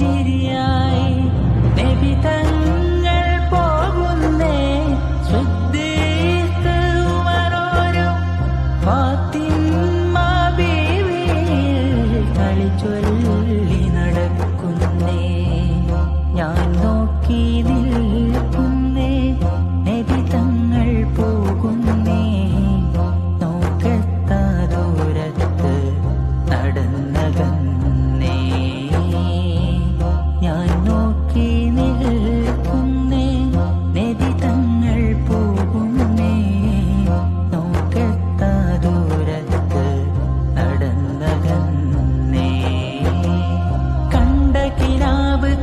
പുഞ്ചിരിയായി നബി തങ്ങൾ പോകുന്നേ സുദ്ദീഖ് ഉമറോരും ഫാത്തിമ ബീവിയിൽ കളിച്ചൊല്ലി നടക്കുന്നേ. ഞാൻ നോക്കി നിൽക്കുന്നേ നബി തങ്ങൾ പോകുന്നേ. നോക്കത്ത ദൂരത്ത് നടന്നകന്ന്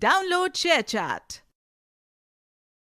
Download ShareChat.